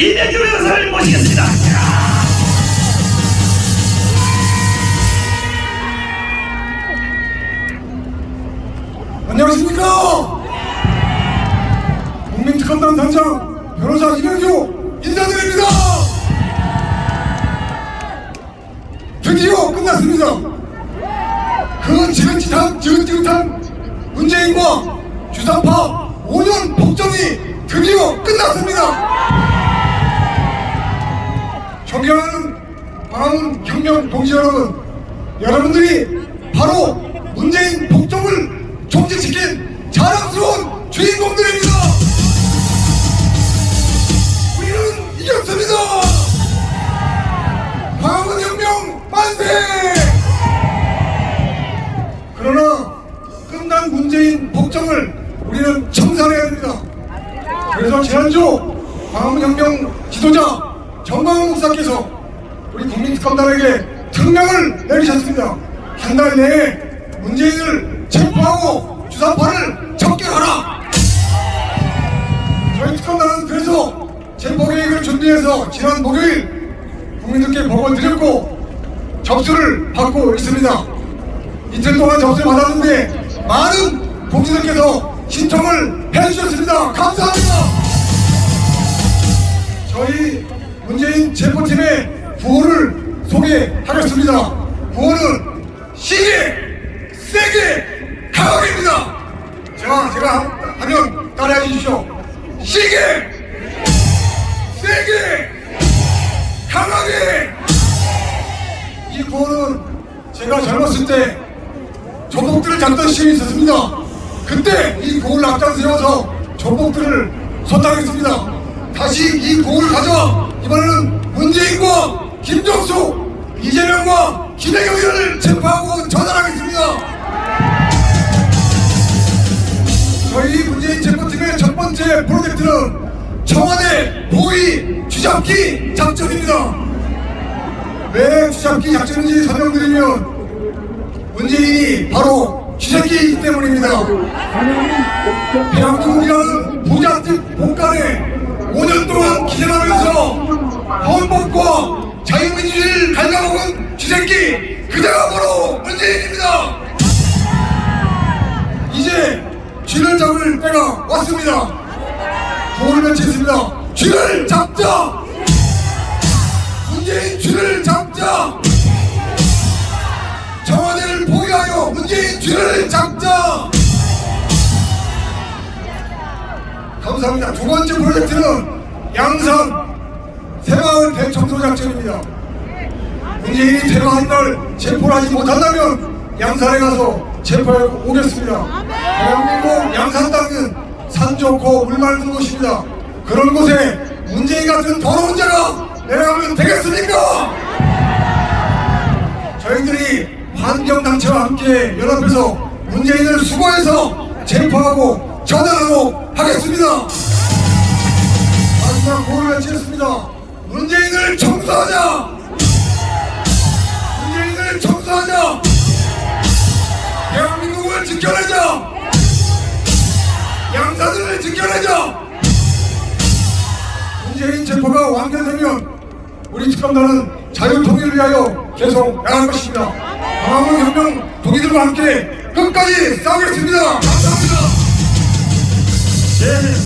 이명규 변호사를 모시겠습니다. 안녕하십니까? 국민특검단 단장 변호사 이명규 인사드립니다. 드디어 끝났습니다. 그 지긋지긋한 지긋지긋한 문재인과 주사파 5년 복정이 드디어 끝났습니다 존경하는 바라는 혁명 동지 여러분 여러분들이 바로 문재인 복종을 종식시킨 자랑스러운 주인공들입니다. 우리는 이겼습니다. 광화문 혁명 만세! 그러나 끝난 문재인 복종을 우리는 청산해야 됩니다. 그래서 지난주 광화문 혁명 지도자 정광훈 목사께서 우리 국민특검단에게 특명을 내리셨습니다. 한 달 내에 문재인을 체포하고 주사파를 적결하라. 저희 특검단은 그래서 체포 계획을 준비해서 지난 목요일 국민들께 보고 드렸고 접수를 받고 있습니다. 이틀 동안 접수를 받았는데 많은 공지들께서 신청을 해주셨습니다. 감사합니다. 저희 문재인 체포팀의 구호를 하겠습니다. 구호는 시게, 세게, 강하게입니다. 자, 제가 하- 하면 따라해 주십시오. 시게, 세게, 강하게. 이 구호는 제가 젊었을 때 조폭들을 잡던 시절이 있었습니다. 그때 이 구호를 앞장 세워서 조폭들을 소탕했습니다. 다시 이 구호를 가져와 이번에는 문재인과 김정수, 이재명과 김혜경이를 체포하고 전환하겠습니다. 저희 문재인 체포팀의 첫 번째 프로젝트는 청와대 보위 쥐잡기 작전입니다. 왜 쥐잡기 작전인지 설명드리면 문재인이 바로 쥐새끼이기 때문입니다. 대한민국이라는 부잣집 복간에 5년 동안 기생하면서 자유민주주의를 갉아먹은 쥐새끼 그대가 바로 문재인입니다. 이제 쥐를 잡을 때가 왔습니다. 구호를 외치겠습니다. 쥐를 잡자! 문재인 쥐를 잡자! 청와대를 포기하여 문재인 쥐를 잡자! 감사합니다. 두 번째 프로젝트는 양산 새마을 대청소 작전입니다. 문재인이 퇴로한 날 체포를 하지 못한다면 양산에 가서 체포해 오겠습니다. 대한민국 양산 땅은 산 좋고 물 맑은 곳입니다. 그런 곳에 문재인 같은 더러운 자가 내려가면 되겠습니까? 저희들이 환경단체와 함께 연합해서 문재인을 수거해서 체포하고 처단하고 하겠습니다. 마지막 고를 외치겠습니다. 문재인을 청소하자! 지켜내자! 양사들을 지켜내자! 문재인 체포가 완결되면 우리 특검단은 자유통일을 위하여 계속 나갈 것입니다. 광화문 혁명 동의들과 함께 끝까지 싸우겠습니다. 감사합니다.